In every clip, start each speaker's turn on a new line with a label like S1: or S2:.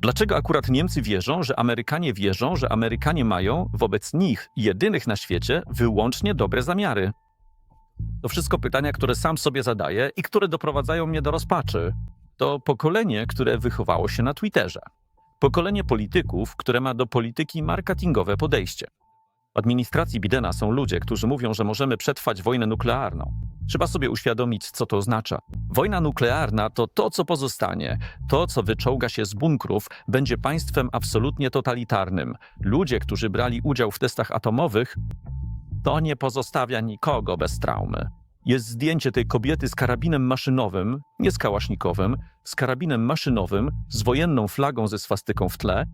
S1: Dlaczego akurat Niemcy wierzą, że Amerykanie wierzą, że Amerykanie mają wobec nich, jedynych na świecie, wyłącznie dobre zamiary? To wszystko pytania, które sam sobie zadaję i które doprowadzają mnie do rozpaczy. To pokolenie, które wychowało się na Twitterze. Pokolenie polityków, które ma do polityki marketingowe podejście. Administracji Bidena są ludzie, którzy mówią, że możemy przetrwać wojnę nuklearną. Trzeba sobie uświadomić, co to oznacza. Wojna nuklearna to to, co pozostanie. To, co wyczołga się z bunkrów, będzie państwem absolutnie totalitarnym. Ludzie, którzy brali udział w testach atomowych, to nie pozostawia nikogo bez traumy. Jest zdjęcie tej kobiety z karabinem maszynowym, nie z kałasznikowym, z karabinem maszynowym, z wojenną flagą ze swastyką w tle.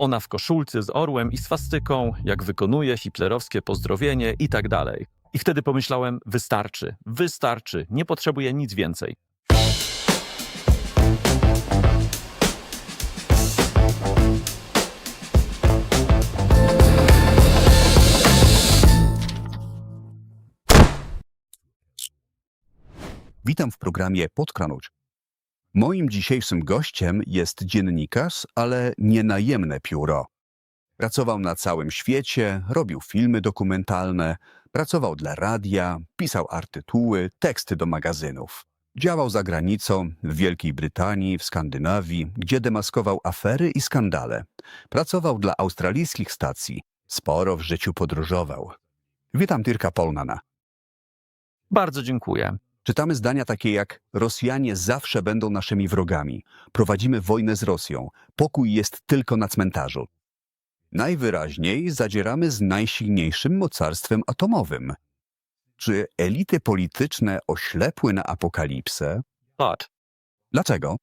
S1: Ona w koszulce z orłem i swastyką, jak wykonuje hitlerowskie pozdrowienie i tak dalej. I wtedy pomyślałem, wystarczy, wystarczy, nie potrzebuję nic więcej.
S2: Witam w programie Podkranuć. Moim dzisiejszym gościem jest dziennikarz, ale nie najemne pióro. Pracował na całym świecie, robił filmy dokumentalne, pracował dla radia, pisał artykuły, teksty do magazynów. Działał za granicą, w Wielkiej Brytanii, w Skandynawii, gdzie demaskował afery i skandale. Pracował dla australijskich stacji. Sporo w życiu podróżował. Witam Tyrka Polnana.
S1: Bardzo dziękuję.
S2: Czytamy zdania takie jak Rosjanie zawsze będą naszymi wrogami. Prowadzimy wojnę z Rosją. Pokój jest tylko na cmentarzu. Najwyraźniej zadzieramy z najsilniejszym mocarstwem atomowym. Czy elity polityczne oślepły na apokalipsę?
S1: But,
S2: Dlaczego?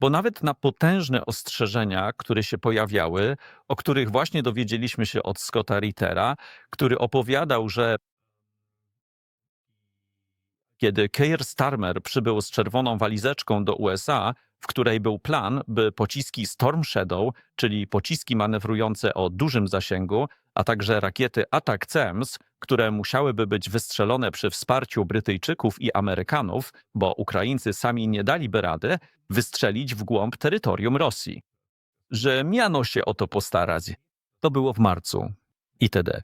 S1: bo nawet na potężne ostrzeżenia, które się pojawiały, o których właśnie dowiedzieliśmy się od Scotta Rittera, który opowiadał, że kiedy Keir Starmer przybył z czerwoną walizeczką do USA, w której był plan, by pociski Storm Shadow, czyli pociski manewrujące o dużym zasięgu, a także rakiety Attack CEMS, które musiałyby być wystrzelone przy wsparciu Brytyjczyków i Amerykanów, bo Ukraińcy sami nie daliby rady, wystrzelić w głąb terytorium Rosji. Że miano się o to postarać. To było w marcu. Itd.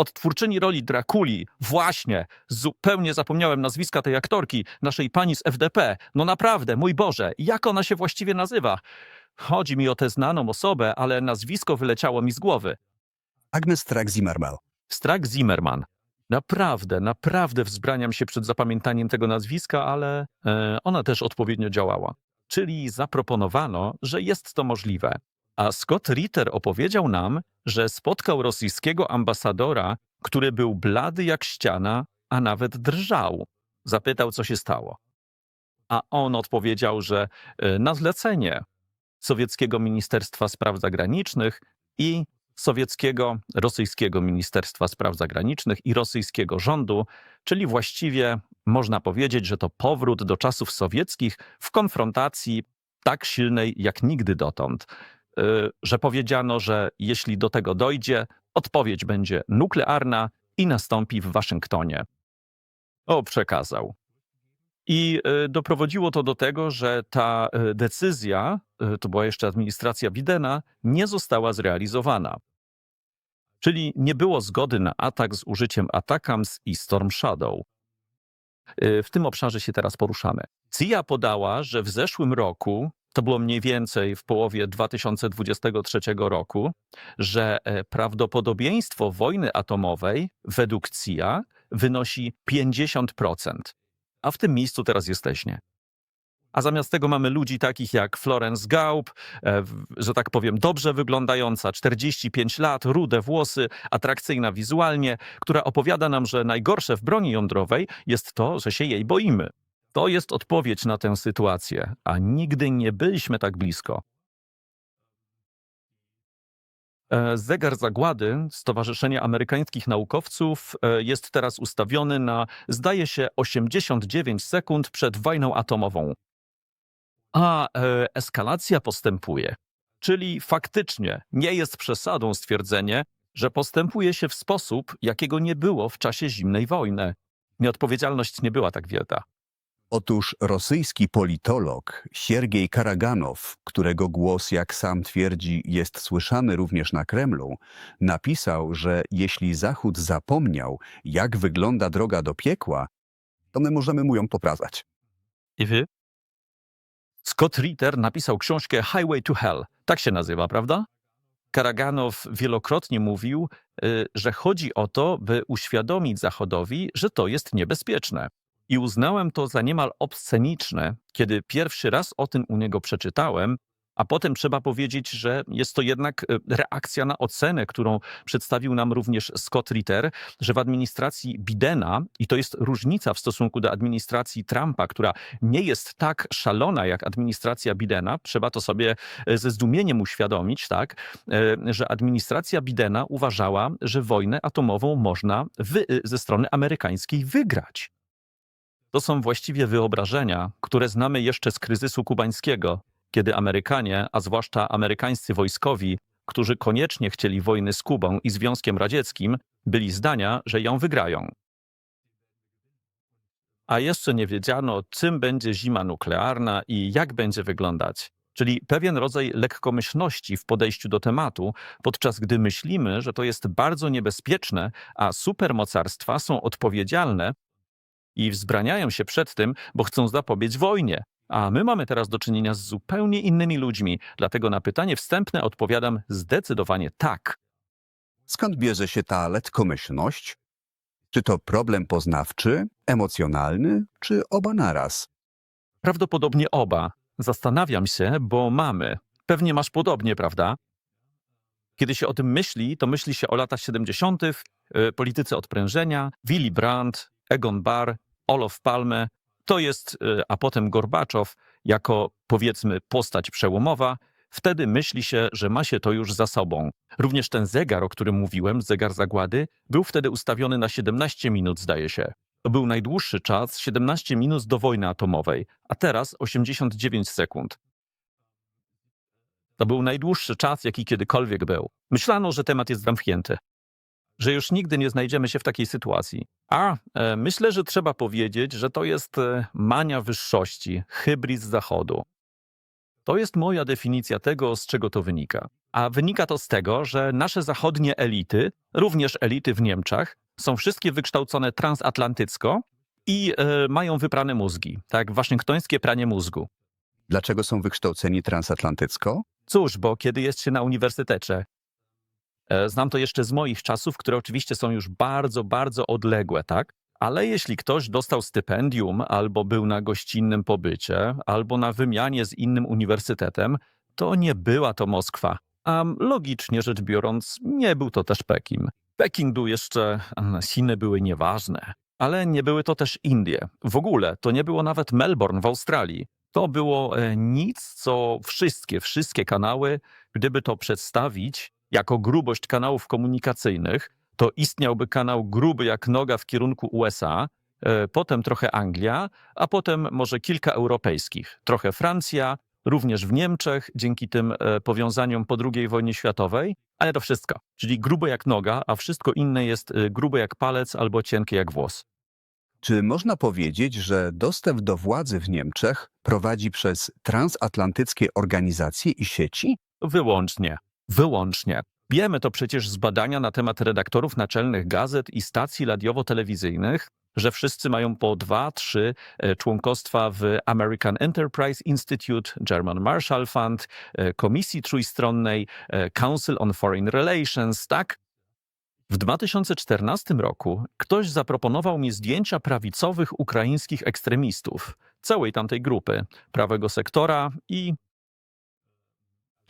S1: Od twórczyni roli Drakuli, właśnie, zupełnie zapomniałem nazwiska tej aktorki, naszej pani z FDP. No naprawdę, mój Boże, jak ona się właściwie nazywa? Chodzi mi o tę znaną osobę, ale nazwisko wyleciało mi z głowy.
S2: Agnes Strack-Zimmermann.
S1: Strak Zimmerman. Naprawdę, naprawdę wzbraniam się przed zapamiętaniem tego nazwiska, ale e, ona też odpowiednio działała. Czyli zaproponowano, że jest to możliwe. A Scott Ritter opowiedział nam, że spotkał rosyjskiego ambasadora, który był blady jak ściana, a nawet drżał. Zapytał, co się stało. A on odpowiedział, że e, na zlecenie sowieckiego Ministerstwa Spraw Zagranicznych i sowieckiego, rosyjskiego Ministerstwa Spraw Zagranicznych i rosyjskiego rządu, czyli właściwie można powiedzieć, że to powrót do czasów sowieckich w konfrontacji tak silnej jak nigdy dotąd. Y, Że powiedziano, że jeśli do tego dojdzie, odpowiedź będzie nuklearna i nastąpi w Waszyngtonie. O, przekazał. I y, doprowadziło to do tego, że ta y, decyzja, to była jeszcze administracja Bidena, nie została zrealizowana. Czyli nie było zgody na atak z użyciem Atakams i Storm Shadow. W tym obszarze się teraz poruszamy. CIA podała, że w zeszłym roku, to było mniej więcej w połowie 2023 roku, że e, prawdopodobieństwo wojny atomowej według CIA wynosi 50%. A w tym miejscu teraz jesteśmy. A zamiast tego mamy ludzi takich jak Florence Gaub, e, że tak powiem, dobrze wyglądająca, 45 lat, rude włosy, atrakcyjna wizualnie, która opowiada nam, że najgorsze w broni jądrowej jest to, że się jej boimy. To jest odpowiedź na tę sytuację, a nigdy nie byliśmy tak blisko. E, Zegar zagłady Stowarzyszenia Amerykańskich Naukowców e, jest teraz ustawiony na, zdaje się, 89 sekund przed wojną atomową. A e, eskalacja postępuje. Czyli faktycznie nie jest przesadą stwierdzenie, że postępuje się w sposób, jakiego nie było w czasie zimnej wojny. Nieodpowiedzialność nie była tak wielka.
S2: Otóż rosyjski politolog Siergiej Karaganow, którego głos, jak sam twierdzi, jest słyszany również na Kremlu, napisał, że jeśli Zachód zapomniał, jak wygląda droga do piekła, to my możemy mu ją pokazać.
S1: I wy? Scott Ritter napisał książkę Highway to Hell. Tak się nazywa, prawda? Karaganow wielokrotnie mówił, y, że chodzi o to, by uświadomić Zachodowi, że to jest niebezpieczne. I uznałem to za niemal obsceniczne, kiedy pierwszy raz o tym u niego przeczytałem, a potem trzeba powiedzieć, że jest to jednak y, reakcja na ocenę, którą przedstawił nam również Scott Ritter, że w administracji Bidena, i to jest różnica w stosunku do administracji Trumpa, która nie jest tak szalona jak administracja Bidena, trzeba to sobie e, ze zdumieniem uświadomić, tak, e, że administracja Bidena uważała, że wojnę atomową można e, ze strony amerykańskiej wygrać. To są właściwie wyobrażenia, które znamy jeszcze z kryzysu kubańskiego, kiedy Amerykanie, a zwłaszcza amerykańscy wojskowi, którzy koniecznie chcieli wojny z Kubą i Związkiem Radzieckim, byli zdania, że ją wygrają. A jeszcze nie wiedziano, czym będzie zima nuklearna i jak będzie wyglądać. Czyli pewien rodzaj lekkomyślności w podejściu do tematu, podczas gdy myślimy, że to jest bardzo niebezpieczne, a supermocarstwa są odpowiedzialne i wzbraniają się przed tym, bo chcą zapobiec wojnie. A my mamy teraz do czynienia z zupełnie innymi ludźmi, dlatego na pytanie wstępne odpowiadam zdecydowanie tak.
S2: Skąd bierze się ta lekkomyślność? Czy to problem poznawczy, emocjonalny, czy oba naraz?
S1: Prawdopodobnie oba. Zastanawiam się, bo mamy. Pewnie masz podobnie, prawda? Kiedy się o tym myśli, to myśli się o latach 70., y, polityce odprężenia, Willy Brandt, Egon Barr, Olof Palme. To jest, y, a potem Gorbaczow, jako powiedzmy postać przełomowa. Wtedy myśli się, że ma się to już za sobą. Również ten zegar, o którym mówiłem, zegar zagłady, był wtedy ustawiony na 17 minut, zdaje się. To był najdłuższy czas, 17 minut do wojny atomowej, a teraz 89 sekund. To był najdłuższy czas, jaki kiedykolwiek był. Myślano, że temat jest zamknięty, że już nigdy nie znajdziemy się w takiej sytuacji. A e, myślę, że trzeba powiedzieć, że to jest e, mania wyższości, hybryd z zachodu. To jest moja definicja tego, z czego to wynika. A wynika to z tego, że nasze zachodnie elity, również elity w Niemczech, są wszystkie wykształcone transatlantycko i e, mają wyprane mózgi, tak, waszyngtońskie pranie mózgu.
S2: Dlaczego są wykształceni transatlantycko?
S1: Cóż, bo kiedy jest się na uniwersytecie, znam to jeszcze z moich czasów, które oczywiście są już bardzo, bardzo odległe, tak? Ale jeśli ktoś dostał stypendium, albo był na gościnnym pobycie, albo na wymianie z innym uniwersytetem, to nie była to Moskwa. A logicznie rzecz biorąc, nie był to też Pekin. Pekin był jeszcze, a Chiny były nieważne, ale nie były to też Indie. W ogóle to nie było nawet Melbourne w Australii. To było e, nic, co wszystkie, wszystkie kanały, gdyby to przedstawić jako grubość kanałów komunikacyjnych, to istniałby kanał gruby jak noga w kierunku USA, e, potem trochę Anglia, a potem może kilka europejskich, trochę Francja, również w Niemczech, dzięki tym e, powiązaniom po II wojnie światowej, ale to wszystko. Czyli grube jak noga, a wszystko inne jest e, grube jak palec albo cienkie jak włos.
S2: Czy można powiedzieć, że dostęp do władzy w Niemczech prowadzi przez transatlantyckie organizacje i sieci?
S1: Wyłącznie. Wyłącznie. Wiemy to przecież z badania na temat redaktorów naczelnych gazet i stacji radiowo-telewizyjnych, że wszyscy mają po dwa, trzy e, członkostwa w American Enterprise Institute, German Marshall Fund, e, Komisji Trójstronnej, e, Council on Foreign Relations, tak? W 2014 roku ktoś zaproponował mi zdjęcia prawicowych ukraińskich ekstremistów, całej tamtej grupy, prawego sektora i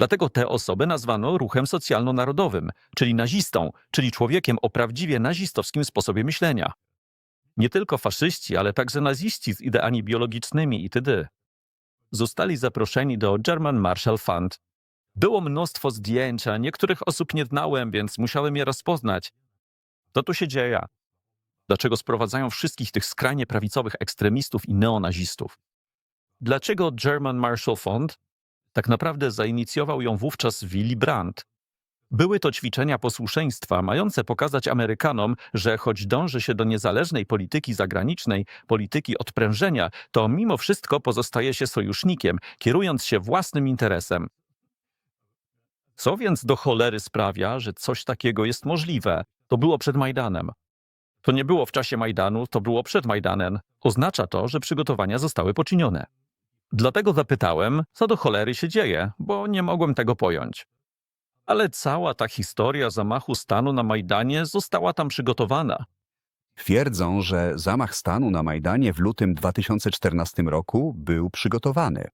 S1: Dlatego te osoby nazwano ruchem socjalno-narodowym, czyli nazistą, czyli człowiekiem o prawdziwie nazistowskim sposobie myślenia. Nie tylko faszyści, ale także naziści z ideami biologicznymi itd. Zostali zaproszeni do German Marshall Fund. Było mnóstwo zdjęć, a niektórych osób nie znałem, więc musiałem je rozpoznać. Co tu się dzieje? Dlaczego sprowadzają wszystkich tych skrajnie prawicowych ekstremistów i neonazistów? Dlaczego German Marshall Fund? Tak naprawdę zainicjował ją wówczas Willy Brandt. Były to ćwiczenia posłuszeństwa, mające pokazać Amerykanom, że choć dąży się do niezależnej polityki zagranicznej, polityki odprężenia, to mimo wszystko pozostaje się sojusznikiem, kierując się własnym interesem. Co więc do cholery sprawia, że coś takiego jest możliwe? To było przed Majdanem. To nie było w czasie Majdanu, to było przed Majdanem. Oznacza to, że przygotowania zostały poczynione. Dlatego zapytałem, co do cholery się dzieje, bo nie mogłem tego pojąć. Ale cała ta historia zamachu stanu na Majdanie została tam przygotowana.
S2: Twierdzą, że zamach stanu na Majdanie w lutym 2014 roku był przygotowany.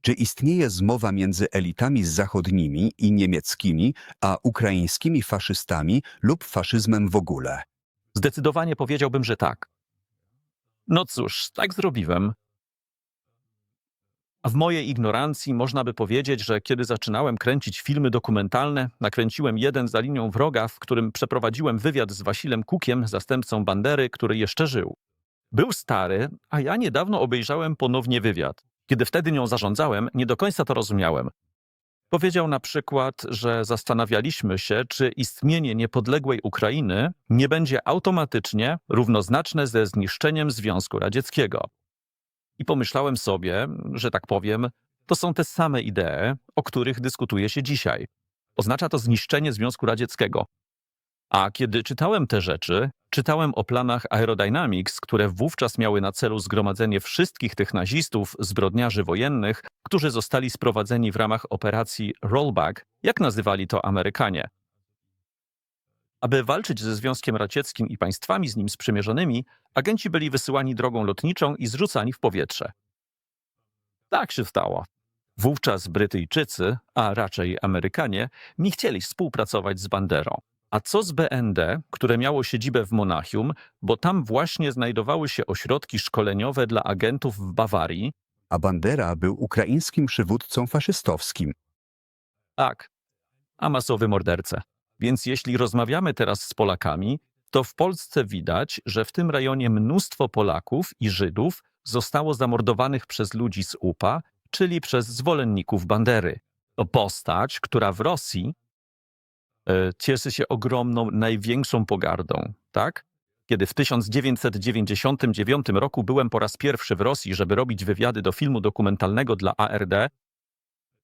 S2: Czy istnieje zmowa między elitami zachodnimi i niemieckimi, a ukraińskimi faszystami lub faszyzmem w ogóle?
S1: Zdecydowanie powiedziałbym, że tak. No cóż, tak zrobiłem. W mojej ignorancji można by powiedzieć, że kiedy zaczynałem kręcić filmy dokumentalne, nakręciłem jeden za linią wroga, w którym przeprowadziłem wywiad z Wasilem Kukiem, zastępcą Bandery, który jeszcze żył. Był stary, a ja niedawno obejrzałem ponownie wywiad. Kiedy wtedy nią zarządzałem, nie do końca to rozumiałem. Powiedział na przykład, że zastanawialiśmy się, czy istnienie niepodległej Ukrainy nie będzie automatycznie równoznaczne ze zniszczeniem Związku Radzieckiego. I pomyślałem sobie, że tak powiem, to są te same idee, o których dyskutuje się dzisiaj. Oznacza to zniszczenie Związku Radzieckiego. A kiedy czytałem te rzeczy, czytałem o planach Aerodynamics, które wówczas miały na celu zgromadzenie wszystkich tych nazistów, zbrodniarzy wojennych, którzy zostali sprowadzeni w ramach operacji Rollback, jak nazywali to Amerykanie. Aby walczyć ze Związkiem Radzieckim i państwami z nim sprzymierzonymi, agenci byli wysyłani drogą lotniczą i zrzucani w powietrze. Tak się stało. Wówczas Brytyjczycy, a raczej Amerykanie, nie chcieli współpracować z Banderą. A co z BND, które miało siedzibę w Monachium, bo tam właśnie znajdowały się ośrodki szkoleniowe dla agentów w Bawarii?
S2: A Bandera był ukraińskim przywódcą faszystowskim.
S1: Tak, a masowy morderca. Więc jeśli rozmawiamy teraz z Polakami, to w Polsce widać, że w tym rejonie mnóstwo Polaków i Żydów zostało zamordowanych przez ludzi z UPA, czyli przez zwolenników Bandery. Postać, która w Rosji e, cieszy się ogromną, największą pogardą, tak? Kiedy w 1999 roku byłem po raz pierwszy w Rosji, żeby robić wywiady do filmu dokumentalnego dla ARD,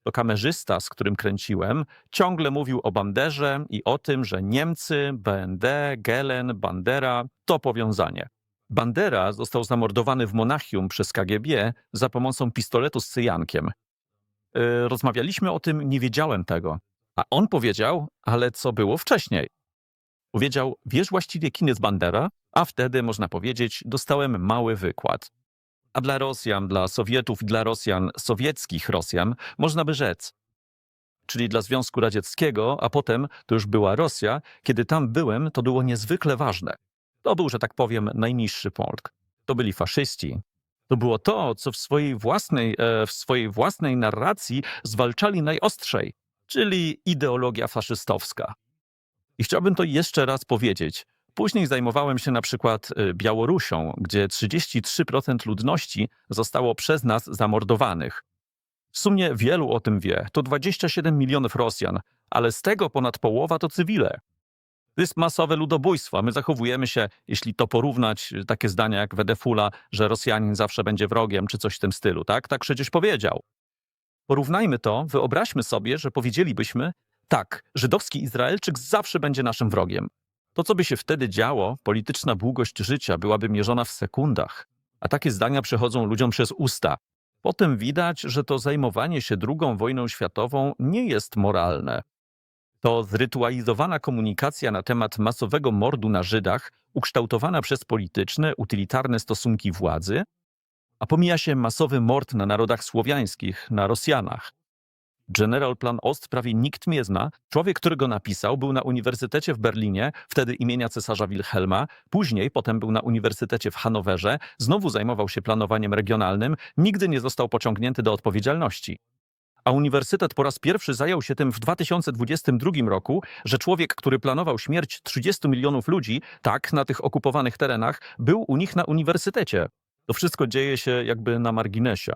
S1: to kamerzysta, z którym kręciłem, ciągle mówił o Banderze i o tym, że Niemcy, BND, Gelen, Bandera to powiązanie. Bandera został zamordowany w Monachium przez KGB za pomocą pistoletu z cyjankiem. Yy, rozmawialiśmy o tym, nie wiedziałem tego. A on powiedział, ale co było wcześniej? Powiedział, wiesz właściwie kim jest Bandera? A wtedy, można powiedzieć, dostałem mały wykład. A dla Rosjan, dla Sowietów dla Rosjan, sowieckich Rosjan, można by rzec. Czyli dla Związku Radzieckiego, a potem to już była Rosja, kiedy tam byłem, to było niezwykle ważne. To był, że tak powiem, najniższy Polk. To byli faszyści. To było to, co w swojej własnej, e, w swojej własnej narracji zwalczali najostrzej, czyli ideologia faszystowska. I chciałbym to jeszcze raz powiedzieć. Później zajmowałem się na przykład y, Białorusią, gdzie 33% ludności zostało przez nas zamordowanych. W sumie wielu o tym wie. To 27 milionów Rosjan, ale z tego ponad połowa to cywile. To jest masowe ludobójstwo, my zachowujemy się, jeśli to porównać, y, takie zdania jak Wedefula, że Rosjanin zawsze będzie wrogiem, czy coś w tym stylu, tak? Tak przecież powiedział. Porównajmy to, wyobraźmy sobie, że powiedzielibyśmy, tak, żydowski Izraelczyk zawsze będzie naszym wrogiem. To, co by się wtedy działo, polityczna długość życia byłaby mierzona w sekundach, a takie zdania przechodzą ludziom przez usta. Potem widać, że to zajmowanie się II wojną światową nie jest moralne. To zrytualizowana komunikacja na temat masowego mordu na Żydach, ukształtowana przez polityczne, utylitarne stosunki władzy, a pomija się masowy mord na narodach słowiańskich, na Rosjanach. General Plan Ost prawie nikt nie zna. Człowiek, który go napisał, był na Uniwersytecie w Berlinie, wtedy imienia cesarza Wilhelma. Później, potem był na Uniwersytecie w Hanowerze. Znowu zajmował się planowaniem regionalnym. Nigdy nie został pociągnięty do odpowiedzialności. A uniwersytet po raz pierwszy zajął się tym w 2022 roku, że człowiek, który planował śmierć 30 milionów ludzi, tak, na tych okupowanych terenach, był u nich na uniwersytecie. To wszystko dzieje się jakby na marginesie.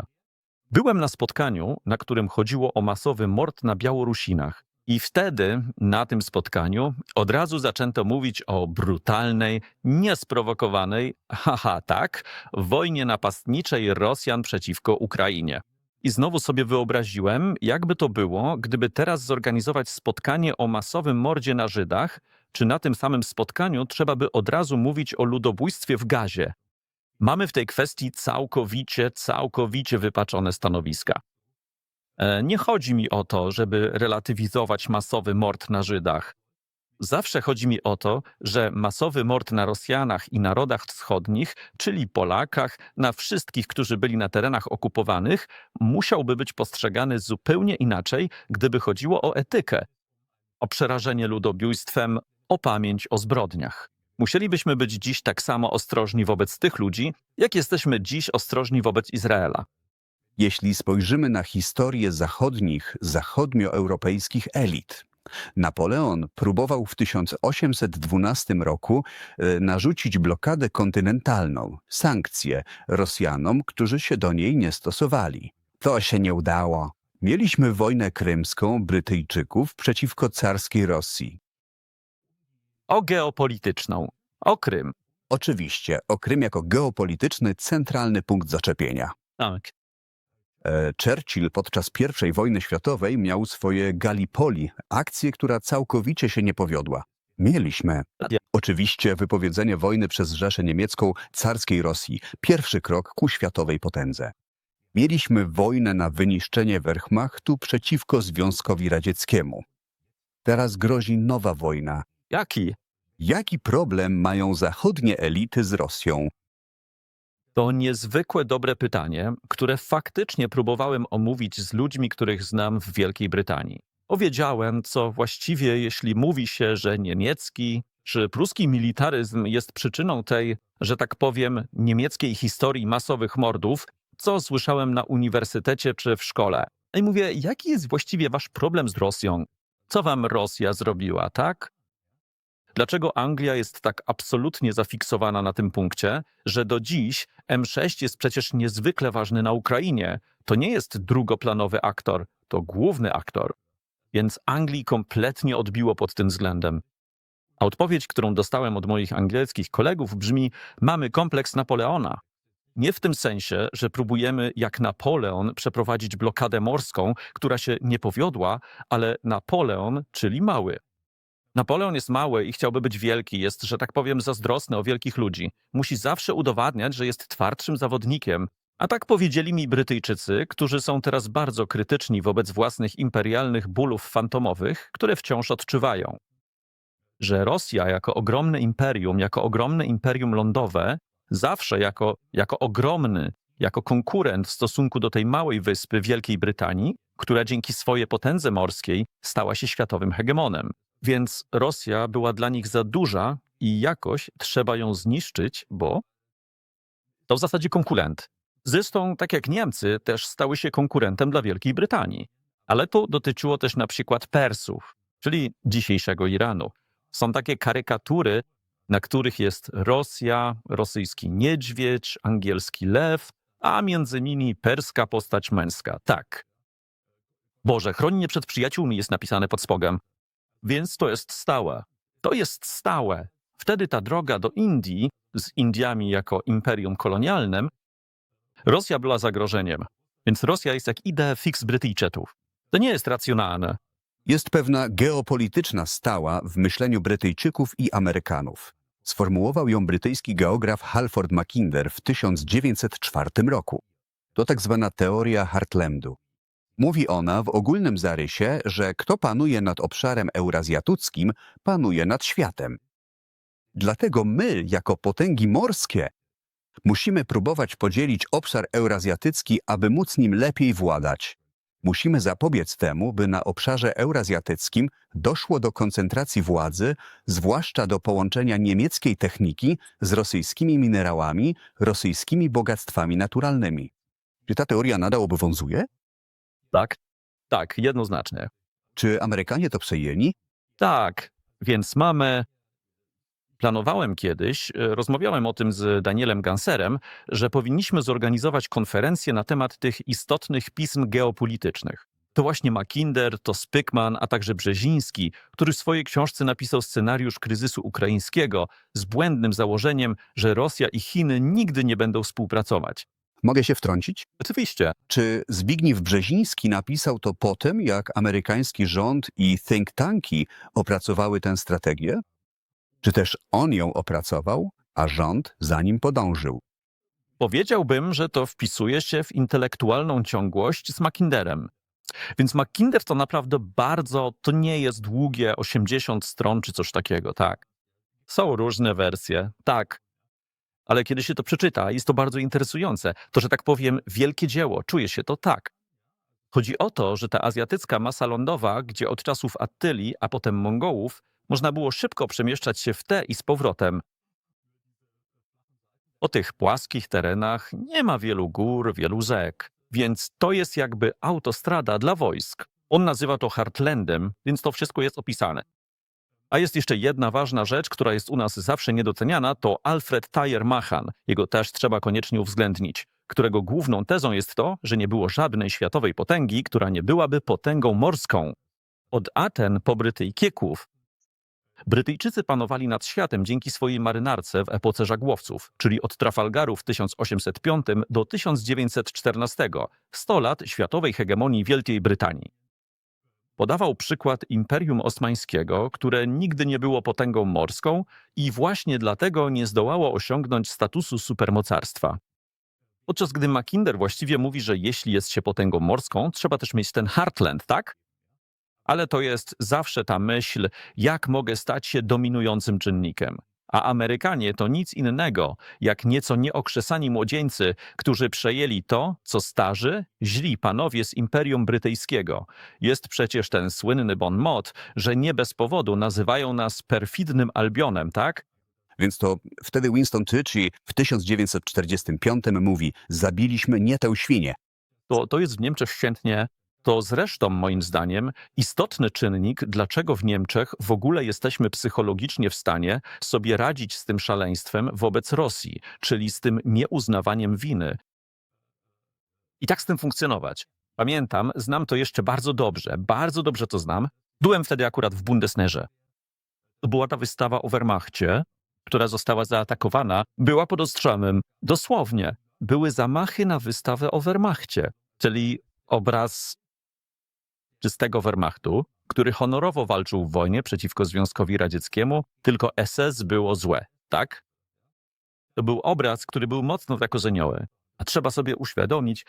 S1: Byłem na spotkaniu, na którym chodziło o masowy mord na Białorusinach. I wtedy na tym spotkaniu od razu zaczęto mówić o brutalnej, niesprowokowanej, haha tak, wojnie napastniczej Rosjan przeciwko Ukrainie. I znowu sobie wyobraziłem, jakby to było, gdyby teraz zorganizować spotkanie o masowym mordzie na Żydach, czy na tym samym spotkaniu trzeba by od razu mówić o ludobójstwie w gazie. Mamy w tej kwestii całkowicie, całkowicie wypaczone stanowiska. E, Nie chodzi mi o to, żeby relatywizować masowy mord na Żydach. Zawsze chodzi mi o to, że masowy mord na Rosjanach i narodach wschodnich, czyli Polakach, na wszystkich, którzy byli na terenach okupowanych, musiałby być postrzegany zupełnie inaczej, gdyby chodziło o etykę, o przerażenie ludobójstwem, o pamięć o zbrodniach. Musielibyśmy być dziś tak samo ostrożni wobec tych ludzi, jak jesteśmy dziś ostrożni wobec Izraela.
S2: Jeśli spojrzymy na historię zachodnich, zachodnioeuropejskich elit, Napoleon próbował w 1812 roku e, narzucić blokadę kontynentalną, sankcje Rosjanom, którzy się do niej nie stosowali. To się nie udało. Mieliśmy wojnę krymską Brytyjczyków przeciwko carskiej Rosji.
S1: O geopolityczną, o Krym.
S2: Oczywiście o Krym jako geopolityczny centralny punkt zaczepienia.
S1: Tak.
S2: E, Churchill podczas I wojny światowej miał swoje Gallipoli, akcję, która całkowicie się nie powiodła. Mieliśmy oczywiście wypowiedzenie wojny przez Rzeszę Niemiecką carskiej Rosji, pierwszy krok ku światowej potędze. Mieliśmy wojnę na wyniszczenie Wehrmachtu przeciwko Związkowi Radzieckiemu. Teraz grozi nowa wojna.
S1: Jaki?
S2: Jaki problem mają zachodnie elity z Rosją?
S1: To niezwykłe dobre pytanie, które faktycznie próbowałem omówić z ludźmi, których znam w Wielkiej Brytanii. Powiedziałem, co właściwie, jeśli mówi się, że niemiecki czy pruski militaryzm jest przyczyną tej, że tak powiem, niemieckiej historii masowych mordów, co słyszałem na uniwersytecie czy w szkole. I mówię, jaki jest właściwie wasz problem z Rosją? Co wam Rosja zrobiła, tak? Dlaczego Anglia jest tak absolutnie zafiksowana na tym punkcie, że do dziś M6 jest przecież niezwykle ważny na Ukrainie? To nie jest drugoplanowy aktor, to główny aktor. Więc Anglii kompletnie odbiło pod tym względem. A odpowiedź, którą dostałem od moich angielskich kolegów brzmi: Mamy kompleks Napoleona. Nie w tym sensie, że próbujemy jak Napoleon przeprowadzić blokadę morską, która się nie powiodła, ale Napoleon, czyli mały. Napoleon jest mały i chciałby być wielki, jest, że tak powiem, zazdrosny o wielkich ludzi. Musi zawsze udowadniać, że jest twardszym zawodnikiem. A tak powiedzieli mi Brytyjczycy, którzy są teraz bardzo krytyczni wobec własnych imperialnych bólów fantomowych, które wciąż odczuwają. Że Rosja jako ogromne imperium, jako ogromne imperium lądowe, zawsze jako, jako ogromny, jako konkurent w stosunku do tej małej wyspy Wielkiej Brytanii, która dzięki swojej potędze morskiej stała się światowym hegemonem. Więc Rosja była dla nich za duża i jakoś trzeba ją zniszczyć, bo to w zasadzie konkurent. Zresztą, tak jak Niemcy, też stały się konkurentem dla Wielkiej Brytanii. Ale to dotyczyło też na przykład Persów, czyli dzisiejszego Iranu. Są takie karykatury, na których jest Rosja, rosyjski niedźwiedź, angielski lew, a między nimi perska postać męska. Tak. Boże, chroni mnie przed przyjaciółmi jest napisane pod spogiem. Więc to jest stałe. To jest stałe. Wtedy ta droga do Indii, z Indiami jako imperium kolonialnym, Rosja była zagrożeniem. Więc Rosja jest jak idea fix Brytyjczyków. To nie jest racjonalne.
S2: Jest pewna geopolityczna stała w myśleniu Brytyjczyków i Amerykanów. Sformułował ją brytyjski geograf Halford Mackinder w 1904 roku. To tak zwana teoria Heartlandu. Mówi ona w ogólnym zarysie, że kto panuje nad obszarem eurazjatuckim, panuje nad światem. Dlatego my, jako potęgi morskie, musimy próbować podzielić obszar eurazjatycki, aby móc nim lepiej władać. Musimy zapobiec temu, by na obszarze eurazjatyckim doszło do koncentracji władzy, zwłaszcza do połączenia niemieckiej techniki z rosyjskimi minerałami, rosyjskimi bogactwami naturalnymi. Czy ta teoria nadal obowiązuje?
S1: Tak? Tak, jednoznacznie.
S2: Czy Amerykanie to przejęli?
S1: Tak, więc mamy. Planowałem kiedyś, e, rozmawiałem o tym z Danielem Ganserem, że powinniśmy zorganizować konferencję na temat tych istotnych pism geopolitycznych. To właśnie Mackinder, to Spykman, a także Brzeziński, który w swojej książce napisał scenariusz kryzysu ukraińskiego z błędnym założeniem, że Rosja i Chiny nigdy nie będą współpracować.
S2: Mogę się wtrącić?
S1: Oczywiście,
S2: Czy Zbigniew Brzeziński napisał to po tym, jak amerykański rząd i think tanki opracowały tę strategię? Czy też on ją opracował, a rząd za nim podążył?
S1: powiedziałbym, że to wpisuje się w intelektualną ciągłość z Mackinderem. Więc Mackinder to naprawdę bardzo, to nie jest długie 80 stron czy coś takiego, tak. Są różne wersje, tak. Ale kiedy się to przeczyta, jest to bardzo interesujące. To, że tak powiem, wielkie dzieło, czuje się to tak. Chodzi o to, że ta azjatycka masa lądowa, gdzie od czasów Attyli, a potem Mongołów, można było szybko przemieszczać się w te i z powrotem. O tych płaskich terenach nie ma wielu gór, wielu rzek, więc to jest jakby autostrada dla wojsk. On nazywa to Heartlandem, więc to wszystko jest opisane. A jest jeszcze jedna ważna rzecz, która jest u nas zawsze niedoceniana, to Alfred Thayer Machan. Jego też trzeba koniecznie uwzględnić, którego główną tezą jest to, że nie było żadnej światowej potęgi, która nie byłaby potęgą morską. Od Aten po Brytyjczyków Brytyjczycy panowali nad światem dzięki swojej marynarce w epoce żaglowców, czyli od Trafalgaru w 1805 do 1914, 100 lat światowej hegemonii Wielkiej Brytanii. Podawał przykład Imperium Osmańskiego, które nigdy nie było potęgą morską i właśnie dlatego nie zdołało osiągnąć statusu supermocarstwa. Podczas gdy Mackinder właściwie mówi, że jeśli jest się potęgą morską, trzeba też mieć ten heartland, tak? Ale to jest zawsze ta myśl, jak mogę stać się dominującym czynnikiem. A Amerykanie to nic innego, jak nieco nieokrzesani młodzieńcy, którzy przejęli to, co starzy, źli panowie z Imperium Brytyjskiego. Jest przecież ten słynny bon mot, że nie bez powodu nazywają nas perfidnym Albionem, tak?
S2: Więc to wtedy Winston Churchill w 1945 mówi: Zabiliśmy nie tę świnię.
S1: To, to jest w Niemczech świętnie. To zresztą, moim zdaniem, istotny czynnik, dlaczego w Niemczech w ogóle jesteśmy psychologicznie w stanie sobie radzić z tym szaleństwem wobec Rosji, czyli z tym nieuznawaniem winy. I tak z tym funkcjonować. Pamiętam, znam to jeszcze bardzo dobrze, bardzo dobrze to znam. Byłem wtedy akurat w Bundesnerze. Była ta wystawa o Wehrmachcie, która została zaatakowana, była pod ostrzałem. Dosłownie. Były zamachy na wystawę o Wehrmachcie, czyli obraz czystego Wehrmachtu, który honorowo walczył w wojnie przeciwko Związkowi Radzieckiemu, tylko SS było złe, tak? To był obraz, który był mocno zakorzenioły. A trzeba sobie uświadomić,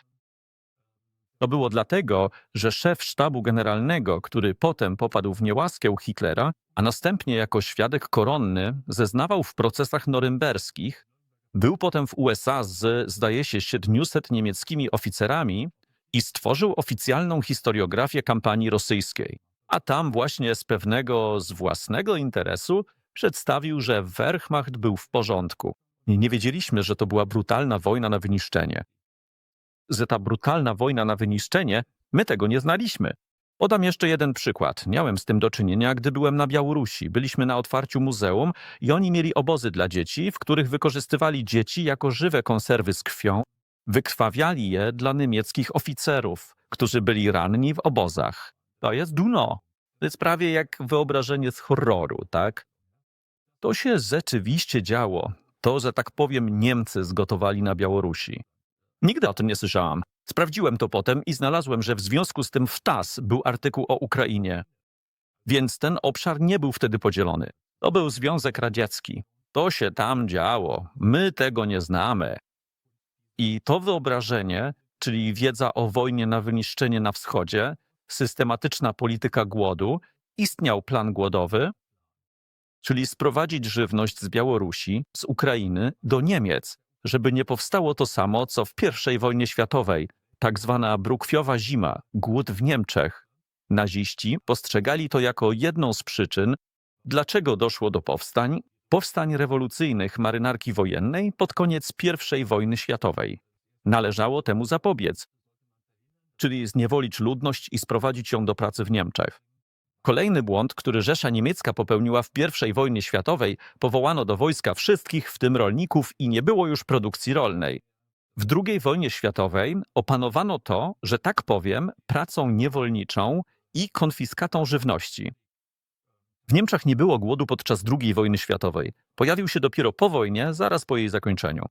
S1: to było dlatego, że szef sztabu generalnego, który potem popadł w niełaskę Hitlera, a następnie jako świadek koronny zeznawał w procesach norymberskich, był potem w USA z, zdaje się, 700 niemieckimi oficerami i stworzył oficjalną historiografię kampanii rosyjskiej. A tam właśnie z pewnego, z własnego interesu przedstawił, że Wehrmacht był w porządku. Nie, wiedzieliśmy, że to była brutalna wojna na wyniszczenie. Że ta brutalna wojna na wyniszczenie, my tego nie znaliśmy. Podam jeszcze jeden przykład. Miałem z tym do czynienia, gdy byłem na Białorusi. Byliśmy na otwarciu muzeum i oni mieli obozy dla dzieci, w których wykorzystywali dzieci jako żywe konserwy z krwią, wykrwawiali je dla niemieckich oficerów, którzy byli ranni w obozach. To jest duno. To jest prawie jak wyobrażenie z horroru, tak? To się rzeczywiście działo. To, że tak powiem, Niemcy zgotowali na Białorusi. Nigdy o tym nie słyszałam. Sprawdziłem to potem i znalazłem, że w związku z tym w TAS był artykuł o Ukrainie. Więc ten obszar nie był wtedy podzielony. To był Związek Radziecki. To się tam działo. My tego nie znamy. I to wyobrażenie, czyli wiedza o wojnie na wyniszczenie na wschodzie, systematyczna polityka głodu, istniał plan głodowy, czyli sprowadzić żywność z Białorusi, z Ukrainy do Niemiec, żeby nie powstało to samo, co w I wojnie światowej, tak zwana brukwiowa zima, głód w Niemczech. Naziści postrzegali to jako jedną z przyczyn, dlaczego doszło do powstań, powstań rewolucyjnych marynarki wojennej pod koniec I wojny światowej. Należało temu zapobiec, czyli zniewolić ludność i sprowadzić ją do pracy w Niemczech. Kolejny błąd, który Rzesza Niemiecka popełniła w I wojnie światowej, powołano do wojska wszystkich, w tym rolników, i nie było już produkcji rolnej. W II wojnie światowej opanowano to, że tak powiem, pracą niewolniczą i konfiskatą żywności. W Niemczech nie było głodu podczas II wojny światowej. Pojawił się dopiero po wojnie, zaraz po jej zakończeniu.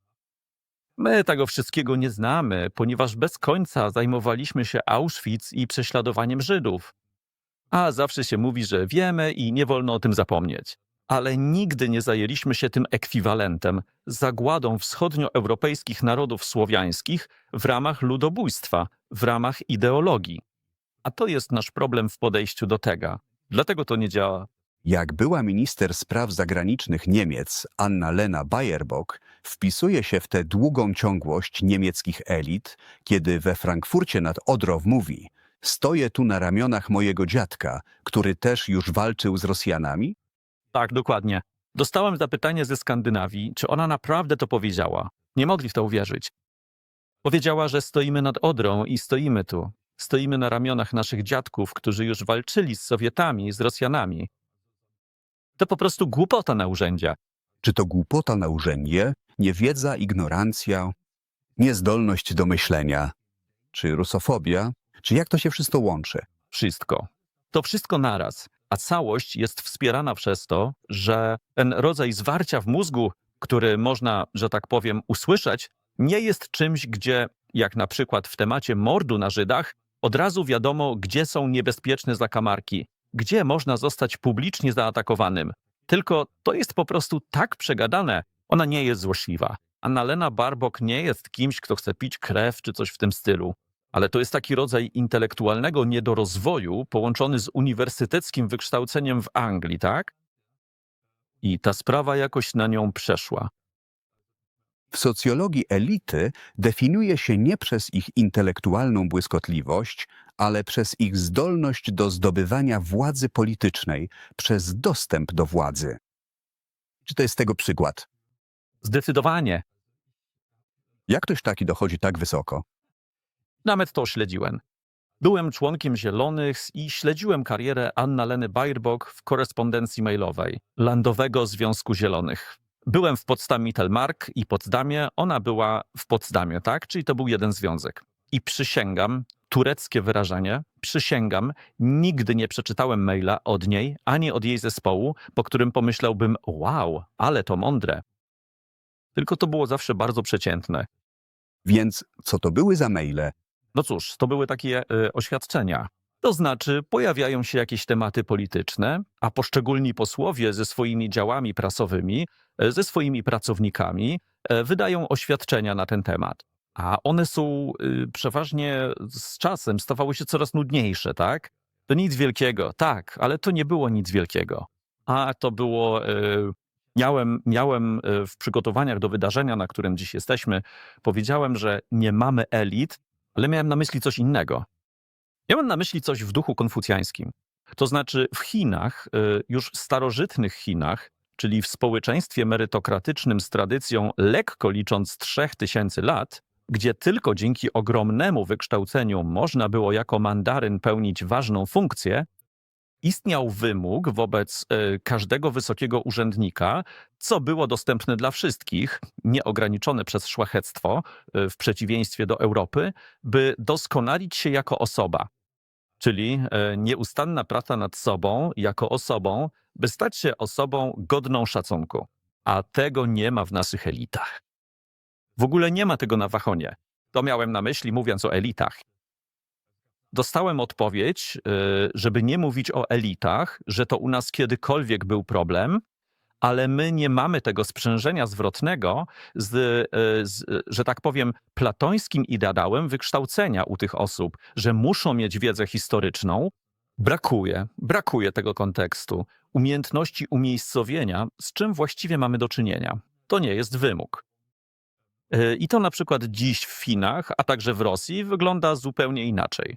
S1: My tego wszystkiego nie znamy, ponieważ bez końca zajmowaliśmy się Auschwitz i prześladowaniem Żydów. A zawsze się mówi, że wiemy i nie wolno o tym zapomnieć. Ale nigdy nie zajęliśmy się tym ekwiwalentem, zagładą wschodnioeuropejskich narodów słowiańskich w ramach ludobójstwa, w ramach ideologii. A to jest nasz problem w podejściu do tego. Dlatego to nie działa.
S2: Jak była minister spraw zagranicznych Niemiec Anna-Lena Baerbock wpisuje się w tę długą ciągłość niemieckich elit, kiedy we Frankfurcie nad Odrą mówi Stoję tu na ramionach mojego dziadka, który też już walczył z Rosjanami?
S1: Tak, dokładnie. Dostałem zapytanie ze Skandynawii, czy ona naprawdę to powiedziała. Nie mogli w to uwierzyć. Powiedziała, że stoimy nad Odrą i stoimy tu. Stoimy na ramionach naszych dziadków, którzy już walczyli z Sowietami, z Rosjanami. To po prostu głupota na urzędzie.
S2: Czy to głupota na urzędzie, niewiedza, ignorancja, niezdolność do myślenia, czy rusofobia, czy jak to się wszystko łączy?
S1: Wszystko. To wszystko naraz. A całość jest wspierana przez to, że ten rodzaj zwarcia w mózgu, który można, że tak powiem, usłyszeć, nie jest czymś, gdzie, jak na przykład w temacie mordu na Żydach, od razu wiadomo, gdzie są niebezpieczne zakamarki, gdzie można zostać publicznie zaatakowanym. Tylko to jest po prostu tak przegadane. Ona nie jest złośliwa. Annalena Barbok nie jest kimś, kto chce pić krew czy coś w tym stylu. Ale to jest taki rodzaj intelektualnego niedorozwoju połączony z uniwersyteckim wykształceniem w Anglii, tak? I ta sprawa jakoś na nią przeszła.
S2: W socjologii elity definiuje się nie przez ich intelektualną błyskotliwość, ale przez ich zdolność do zdobywania władzy politycznej, przez dostęp do władzy. Czy to jest tego przykład?
S1: Zdecydowanie.
S2: Jak ktoś taki dochodzi tak wysoko?
S1: Nawet to śledziłem. Byłem członkiem Zielonych i śledziłem karierę Anna-Leny Baerbock w korespondencji mailowej Landowego Związku Zielonych. Byłem w Potsdamie Telmark i Potsdamie, ona była w Potsdamie, tak? Czyli to był jeden związek. I przysięgam, tureckie wyrażenie, przysięgam, nigdy nie przeczytałem maila od niej, ani od jej zespołu, po którym pomyślałbym, wow, ale to mądre. Tylko to było zawsze bardzo przeciętne.
S2: Więc co to były za maile?
S1: No cóż, to były takie y, oświadczenia. To znaczy, pojawiają się jakieś tematy polityczne, a poszczególni posłowie ze swoimi działami prasowymi, ze swoimi pracownikami e, wydają oświadczenia na ten temat. A one są y, przeważnie z czasem stawały się coraz nudniejsze, tak? To nic wielkiego, tak, ale to nie było nic wielkiego. A to było. y, Miałem, miałem w przygotowaniach do wydarzenia, na którym dziś jesteśmy, powiedziałem, że nie mamy elit, ale miałem na myśli coś innego. Miałem na myśli coś w duchu konfucjańskim. To znaczy w Chinach, już starożytnych Chinach, czyli w społeczeństwie merytokratycznym z tradycją lekko licząc 3000 lat, gdzie tylko dzięki ogromnemu wykształceniu można było jako mandaryn pełnić ważną funkcję, istniał wymóg wobec y, każdego wysokiego urzędnika, co było dostępne dla wszystkich, nieograniczone przez szlachectwo, y, w przeciwieństwie do Europy, by doskonalić się jako osoba. Czyli e, nieustanna praca nad sobą jako osobą, by stać się osobą godną szacunku. A tego nie ma w naszych elitach. W ogóle nie ma tego na Wachonie. To miałem na myśli, mówiąc o elitach. Dostałem odpowiedź, e, żeby nie mówić o elitach, że to u nas kiedykolwiek był problem, ale my nie mamy tego sprzężenia zwrotnego z, e, z, że tak powiem, platońskim ideałem wykształcenia u tych osób, że muszą mieć wiedzę historyczną. Brakuje, brakuje tego kontekstu, umiejętności umiejscowienia, z czym właściwie mamy do czynienia. To nie jest wymóg. E, I to na przykład dziś w Chinach, a także w Rosji wygląda zupełnie inaczej.